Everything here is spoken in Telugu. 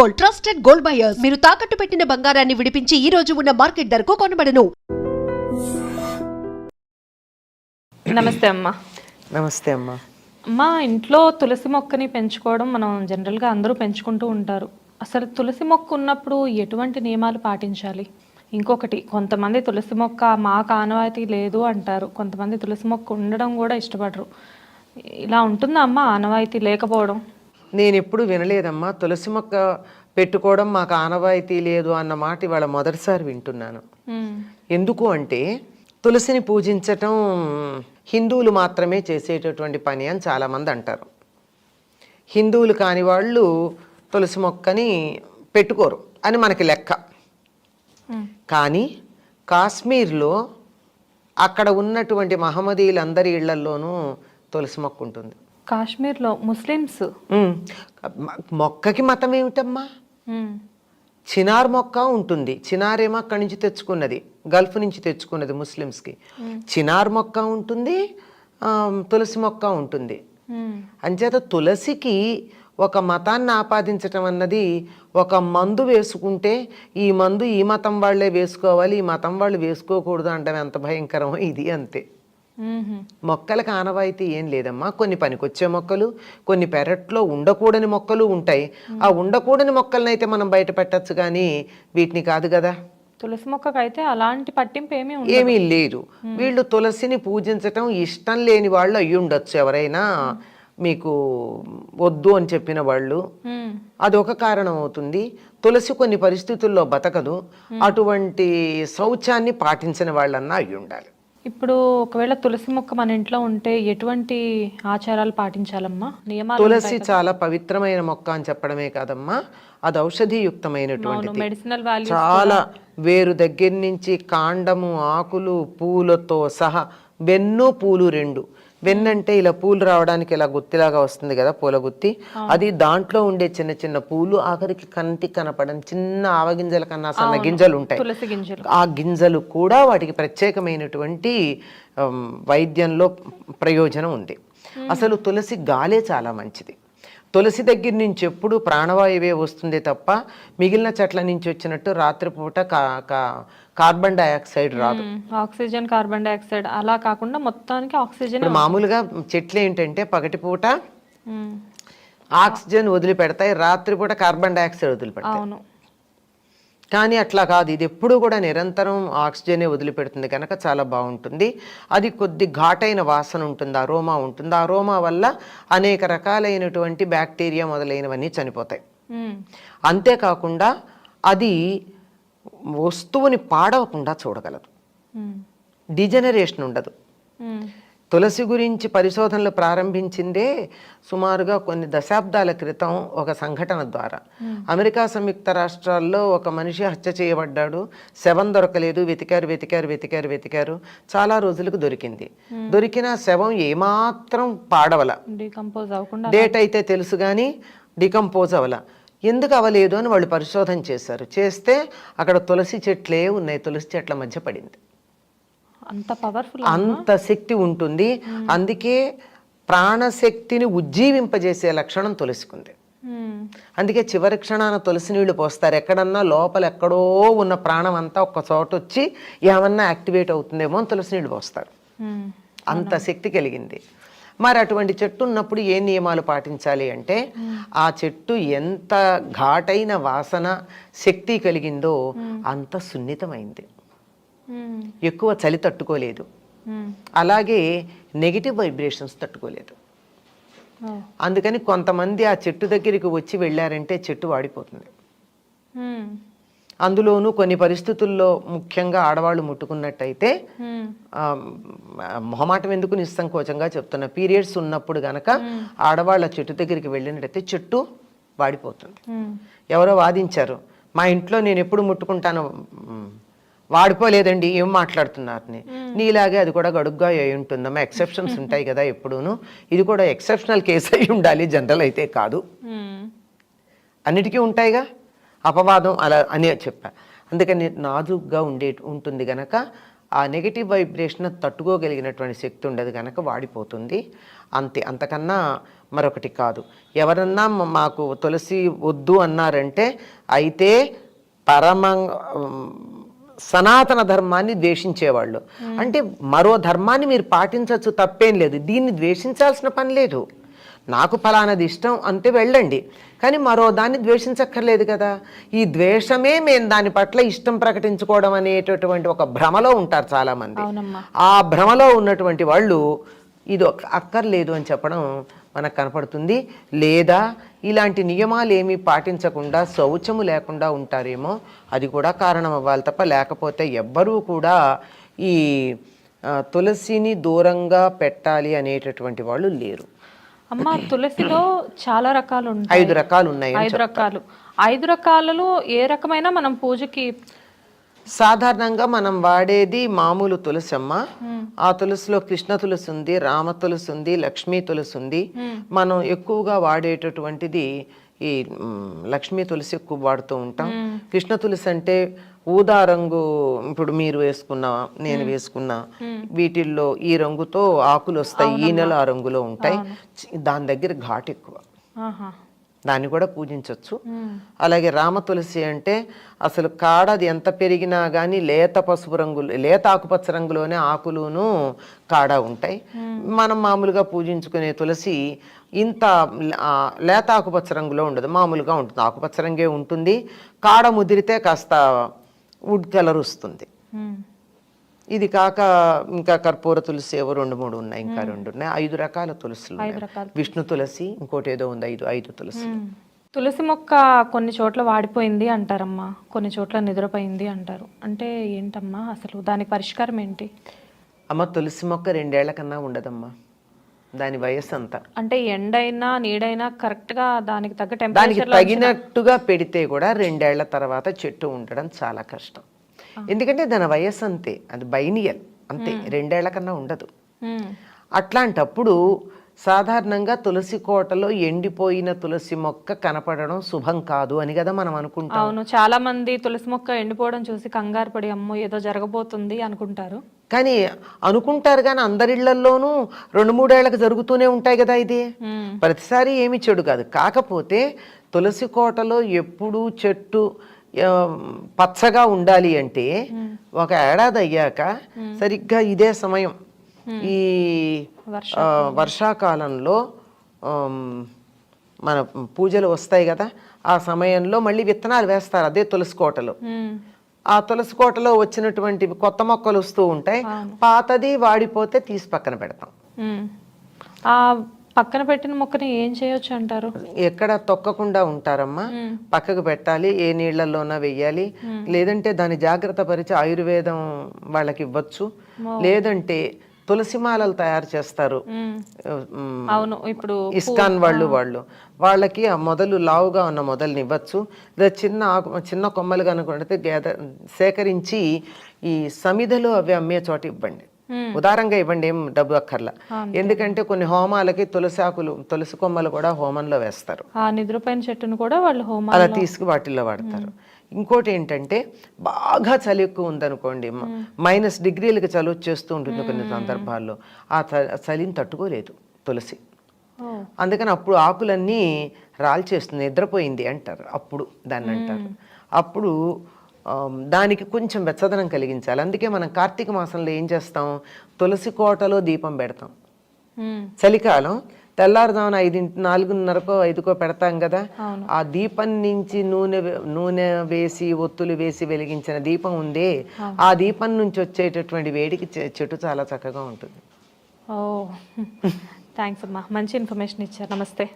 Gold trusted gold buyers. మీరు తాకట్టు పెట్టిన బంగారాన్ని విడిపించి ఈ రోజు ఉన్న మార్కెట్ ధరకు కొనబడను. నమస్తే అమ్మ. నమస్తే అమ్మా. అమ్మ ఇంట్లో తులసి మొక్కని పెంచుకోవడం మనం జనరల్గా అందరూ పెంచుకుంటూ ఉంటారు. అసలు తులసి మొక్క ఉన్నప్పుడు ఎటువంటి నియమాలు పాటించాలి? ఇంకొకటి కొంతమంది తులసి మొక్క మాకు ఆనవాయితీ లేదు అంటారు. కొంతమంది తులసి మొక్క ఉండడం కూడా ఇష్టపడరు. ఇలా ఉంటుందా అమ్మ ఆనవాయితీ లేకపోవడం? నేను ఎప్పుడు వినలేదమ్మా. తులసి మొక్క పెట్టుకోవడం మాకు ఆనవాయితీ లేదు అన్న మాట ఇవాళ మొదటిసారి వింటున్నాను. ఎందుకు అంటే తులసిని పూజించటం హిందువులు మాత్రమే చేసేటటువంటి పని అని చాలామంది అంటారు. హిందువులు కాని వాళ్ళు తులసి మొక్కని పెట్టుకోరు అని మనకి లెక్క. కానీ కాశ్మీర్లో అక్కడ ఉన్నటువంటి మహమ్మదీయులందరి ఇళ్ళల్లోనూ తులసి మొక్క ఉంటుంది కాశ్మీర్లో ముస్లిమ్స్ మొక్కకి మతం ఏమిటమ్మా మ్మ్. చినార్ మొక్క ఉంటుంది చినార్ ఏమో అక్కడి నుంచి తెచ్చుకున్నది గల్ఫ్ నుంచి తెచ్చుకున్నది ముస్లిమ్స్కి చినార్ మొక్క ఉంటుంది తులసి మొక్క ఉంటుంది. అంచేత తులసికి ఒక మతాన్ని ఆపాదించటం అన్నది ఒక మందు వేసుకుంటే ఈ మందు ఈ మతం వాళ్ళే వేసుకోవాలి ఈ మతం వాళ్ళు వేసుకోకూడదు అంటే ఎంత భయంకరమో ఇది అంతే. మొక్కలకు ఆనవాయితీ ఏం లేదమ్మా. కొన్ని పనికొచ్చే మొక్కలు కొన్ని పెరట్లో ఉండకూడని మొక్కలు ఉంటాయి. ఆ ఉండకూడని మొక్కలను అయితే మనం బయట పెట్టచ్చు కానీ వీటిని కాదు కదా. తులసి మొక్కకైతే అలాంటి పట్టింపు ఏమీ ఏమీ లేదు. వీళ్ళు తులసిని పూజించటం ఇష్టం లేని వాళ్ళు అయ్యి ఉండొచ్చు ఎవరైనా. మీకు వద్దు అని చెప్పిన వాళ్ళు. అదొక కారణం అవుతుంది. తులసి కొన్ని పరిస్థితుల్లో బతకదు. అటువంటి శౌచాన్ని పాటించని వాళ్ళన్నా అయ్యి ఉండాలి ఇప్పుడు ఒకవేళ తులసి మొక్క మన ఇంట్లో ఉంటే ఎటువంటి ఆచారాలు పాటించాలమ్మా? నియమాలు తులసి చాలా పవిత్రమైన మొక్క అని చెప్పడమే కాదమ్మా. అది ఔషధియుక్తమైనటువంటిది. మెడిసినల్ వాల్యూ చాలా వేరు దగ్గర నుంచి కాండము ఆకులు పూలతో సహా వెన్ను పూలు రెండు. వెన్నంటే ఇలా పూలు రావడానికి ఇలా గుత్తిలాగా వస్తుంది కదా పూల గుత్తి. అది దాంట్లో ఉండే చిన్న చిన్న పూలు ఆఖరికి కంటికి కనపడని చిన్న ఆవగింజల కన్నా సన్న గింజలు ఉంటాయి. తులసి గింజలు. ఆ గింజలు కూడా వాటికి ప్రత్యేకమైనటువంటి వైద్యంలో ప్రయోజనం ఉంది. అసలు తులసి గాలే చాలా మంచిది. తులసి దగ్గర నుంచి ఎప్పుడు ప్రాణవాయువే వస్తుంది తప్ప మిగిలిన చెట్ల నుంచి వచ్చినట్టు రాత్రిపూట కార్బన్ డయాక్సైడ్ రాదు. ఆక్సిజన్ కార్బన్ డైఆక్సైడ్ అలా కాకుండా మొత్తానికి ఆక్సిజన్ మామూలుగా చెట్లు ఏంటంటే పగటిపూట. ఆక్సిజన్ వదిలిపెడతాయి రాత్రిపూట కార్బన్ డయాక్సైడ్ వదిలిపెడతాయి కానీ అట్లా కాదు. ఇది ఎప్పుడు కూడా నిరంతరం ఆక్సిజనే వదిలిపెడుతుంది. కనుక చాలా బాగుంటుంది. అది కొద్ది ఘాటైన వాసన ఉంటుంది. అరోమా ఉంటుంది. ఆ అరోమా వల్ల అనేక రకాలైనటువంటి బ్యాక్టీరియా మొదలైనవన్నీ చనిపోతాయి. అంతేకాకుండా అది వస్తువుని పాడవకుండా చూడగలదు. డిజనరేషన్ ఉండదు. తులసి గురించి పరిశోధనలు ప్రారంభించిందే సుమారుగా కొన్ని దశాబ్దాల క్రితం ఒక సంఘటన ద్వారా. అమెరికా సంయుక్త రాష్ట్రాల్లో ఒక మనిషి హత్య చేయబడ్డాడు. శవం దొరకలేదు. వెతికారు వెతికారు వెతికారు వెతికారు. చాలా రోజులకు దొరికింది. దొరికిన శవం ఏమాత్రం పాడవల. డీకంపోజ్ అవ్వకుండా డేట్ అయితే తెలుసు కానీ డికంపోజ్ అవల. ఎందుకు అవలేదు అని వాళ్ళు పరిశోధన చేశారు. చేస్తే అక్కడ తులసి చెట్లే ఉన్నాయి. తులసి చెట్ల మధ్య పడింది. అంత పవర్ఫుల్ అంత శక్తి ఉంటుంది. అందుకే ప్రాణశక్తిని ఉజ్జీవింపజేసే లక్షణం తులసికుంది. అందుకే చివరి క్షణాన తులసి నీళ్ళు పోస్తారు. ఎక్కడన్నా లోపల ఎక్కడో ఉన్న ప్రాణం అంతా ఒక్క చోట వచ్చి ఏమన్నా యాక్టివేట్ అవుతుందేమో అని తులసి నీళ్ళు పోస్తారు. అంత శక్తి కలిగింది. మరి అటువంటి చెట్టు ఉన్నప్పుడు ఏ నియమాలు పాటించాలి అంటే ఆ చెట్టు ఎంత ఘాటైన వాసన శక్తి కలిగిందో అంత సున్నితమైంది. ఎక్కువ చలి తట్టుకోలేదు. అలాగే నెగిటివ్ వైబ్రేషన్స్ తట్టుకోలేదు. అందుకని కొంతమంది ఆ చెట్టు దగ్గరికి వచ్చి వెళ్ళారంటే చెట్టు వాడిపోతుంది. అందులోనూ కొన్ని పరిస్థితుల్లో ముఖ్యంగా ఆడవాళ్ళు ముట్టుకున్నట్టయితే మొహమాటం ఎందుకు నిస్సంకోచంగా చెప్తున్నా పీరియడ్స్ ఉన్నప్పుడు గనక ఆడవాళ్ళ చెట్టు దగ్గరికి వెళ్ళినట్టయితే చెట్టు వాడిపోతుంది. ఎవరో వాదించారు మా ఇంట్లో నేను ఎప్పుడు ముట్టుకుంటాను వాడిపోలేదండి ఏం మాట్లాడుతున్నారని నీలాగే అది కూడా గడుగ్గా అయి ఉంటుందమ్మా. ఎక్సెప్షన్స్ ఉంటాయి కదా ఎప్పుడూను. ఇది కూడా ఎక్సెప్షనల్ కేసు అయి ఉండాలి జనరల్ అయితే కాదు. అన్నిటికీ ఉంటాయిగా? అపవాదం అలా అని చెప్పా. అందుకని నాజుగ్గా ఉండే ఉంటుంది గనక ఆ నెగిటివ్ వైబ్రేషన్ తట్టుకోగలిగినటువంటి శక్తి ఉండదు కనుక వాడిపోతుంది. అంతే అంతకన్నా మరొకటి కాదు. ఎవరన్నా మాకు తులసి వద్దు అన్నారంటే అయితే పరమ సనాతన ధర్మాన్ని ద్వేషించేవాళ్ళు. అంటే మరో ధర్మాన్ని మీరు పాటించవచ్చు తప్పేం లేదు. దీన్ని ద్వేషించాల్సిన పని లేదు. నాకు ఫలానది ఇష్టం అంతే వెళ్ళండి. కానీ మరో దాన్ని ద్వేషించక్కర్లేదు కదా. ఈ ద్వేషమే మేము దాని పట్ల ఇష్టం ప్రకటించుకోవడం అనేటటువంటి ఒక భ్రమలో ఉంటారు చాలామంది. ఆ భ్రమలో ఉన్నటువంటి వాళ్ళు ఇది అక్కర్లేదు అని చెప్పడం మనకు కనపడుతుంది. లేదా ఇలాంటి నియమాలు ఏమీ పాటించకుండా శౌచము లేకుండా ఉంటారేమో అది కూడా కారణం అవ్వాలి తప్ప లేకపోతే ఎవ్వరూ కూడా ఈ తులసిని దూరంగా పెట్టాలి అనేటటువంటి వాళ్ళు లేరు. అమ్మ తులసిలో చాలా రకాలు ఉంటాయి ఐదు రకాలు ఉన్నాయి ఐదు రకాలు. ఐదు రకాలలో ఏ రకమైన మనం పూజకి సాధారణంగా మనం వాడేది మామూలు తులసి అమ్మ ఆ తులసిలో కృష్ణ తులసి ఉంది రామ తులసి ఉంది లక్ష్మీ తులసి ఉంది. మనం ఎక్కువగా వాడేటటువంటిది ఈ లక్ష్మీ తులసి ఎక్కువ వాడుతూ ఉంటాం. కృష్ణ తులసి అంటే ఊదా రంగు ఇప్పుడు మీరు వేసుకున్న నేను వేసుకున్న వీటిల్లో ఈ రంగుతో ఆకులు వస్తాయి. ఈ నెల ఆ రంగులో ఉంటాయి. దాని దగ్గర ఘాటు ఎక్కువ. దాన్ని కూడా పూజించవచ్చు అలాగే రామ తులసి అంటే అసలు కాడది ఎంత పెరిగినా కానీ లేత పసుపు రంగులు లేత ఆకుపచ్చ రంగులోనే ఆకులును కాడ ఉంటాయి. మనం మామూలుగా పూజించుకునే తులసి ఇంత లేత ఆకుపచ్చ రంగులో ఉండదు మామూలుగా ఉంటుంది. ఆకుపచ్చ రంగే ఉంటుంది. కాడ ముదిరితే కాస్త వుడ్ కలర్ వస్తుంది. ఇది కాక ఇంకా కర్పూర తులసి ఏవో రెండు మూడు ఉన్నాయి ఇంకా రెండు ఉన్నాయి. ఐదు రకాల తులసులు. రకాల విష్ణు తులసి ఇంకోటి ఏదో ఉంది ఐదు ఐదు తులసి. తులసి మొక్క కొన్ని చోట్ల వాడిపోయింది అంటారమ్మా కొన్ని చోట్ల నిద్రపోయింది అంటారు. అంటే ఏంటమ్మా అసలు దానికి పరిష్కారం ఏంటి? అమ్మ తులసి మొక్క రెండేళ్ళ కన్నా ఉండదమ్మా. దాని వయస్సు అంతా అంటే ఎండైనా నీడైనా కరెక్ట్గా దానికి తగ్గ దానికి తగినట్టుగా పెడితే కూడా రెండేళ్ళ తర్వాత చెట్టు ఉండడం చాలా కష్టం. ఎందుకంటే దాని వయస్సు అంతే అది బైనియల్ అంతే రెండేళ్ళ కన్నా ఉండదు. అట్లాంటప్పుడు సాధారణంగా తులసి కోటలో ఎండిపోయిన తులసి మొక్క కనపడడం శుభం కాదు అని కదా మనం అనుకుంటాం. అవును చాలా మంది తులసి మొక్క ఎండిపోవడం చూసి కంగారు పడి అమ్మో ఏదో జరగబోతుంది అనుకుంటారు. కానీ అనుకుంటారు కానీ అందరిళ్ళలోనూ రెండు మూడేళ్ళకు జరుగుతూనే ఉంటాయి కదా ఇది. ప్రతిసారి ఏమి చెడు కాదు. కాకపోతే తులసి కోటలో ఎప్పుడూ చెట్టు పచ్చగా ఉండాలి అంటే ఒక ఏడాది అయ్యాక సరిగ్గా ఇదే సమయం. ఈ వర్షాకాలంలో మన పూజలు వస్తాయి కదా ఆ సమయంలో మళ్ళీ విత్తనాలు వేస్తారు అదే తులసి కోటలో. ఆ తులసి కోటలో వచ్చినటువంటి కొత్త మొక్కలు వస్తూ ఉంటాయి. పాతది వాడిపోతే తీసి పక్కన పెడతాం. పక్కన పెట్టిన మొక్కని ఏం చేయొచ్చు అంటారు? ఎక్కడ తొక్కకుండా ఉంటారమ్మా. పక్కకు పెట్టాలి ఏ నీళ్ళలోనా వెయ్యాలి. లేదంటే దాన్ని జాగ్రత్త పరిచి ఆయుర్వేదం వాళ్ళకి ఇవ్వచ్చు. లేదంటే తులసి మాలలు తయారు చేస్తారు. అవును ఇప్పుడు ఇస్కాన్ వాళ్ళు వాళ్ళు. వాళ్ళకి ఆ మొదలు లావుగా ఉన్న మొదలుని ఇవ్వచ్చు. లేదా చిన్న చిన్న కొమ్మలు కనుకుంటే గేద సేకరించి ఈ సమిధలో అవి అమ్మే చోట ఇవ్వండి. ఉదారంగా ఇవ్వండి ఏం డబ్బు అక్కర్లా. ఎందుకంటే కొన్ని హోమాలకి తులసి ఆకులు తులసి కొమ్మలు కూడా హోమంలో వేస్తారు. ఆ నిద్రపోయిన చెట్టును కూడా వాళ్ళు హోమా అలా తీసుకు వాటిల్లో వాడతారు. ఇంకోటి ఏంటంటే బాగా చలి ఎక్కువ ఉందనుకోండి మ- మైనస్ డిగ్రీలకి చలి వచ్చేస్తూ ఉంటుంది కొన్ని సందర్భాల్లో. ఆ చలిని తట్టుకోలేదు తులసి. అందుకని అప్పుడు ఆకులన్నీ రాల్చేస్తుంది నిద్రపోయింది అంటారు. అప్పుడు దాన్ని అంటారు. అప్పుడు దానికి కొంచెం వెచ్చదనం కలిగించాలి. అందుకే మనం కార్తీక మాసంలో ఏం చేస్తాం? తులసి కోటలో దీపం పెడతాం. చలికాలం తెల్లారుజామున ఐదింటి నాలుగున్నరకో ఐదుకో పెడతాం కదా? ఆ దీపం నుంచి నూనె నూనె వేసి ఒత్తులు వేసి వెలిగించిన దీపం ఉందే ఆ దీపం నుంచి వచ్చేటటువంటి వేడికి చెట్టు చాలా చక్కగా ఉంటుంది. ఓ. థ్యాంక్స్ అమ్మా. మంచి ఇన్ఫర్మేషన్ ఇచ్చారు. నమస్తే.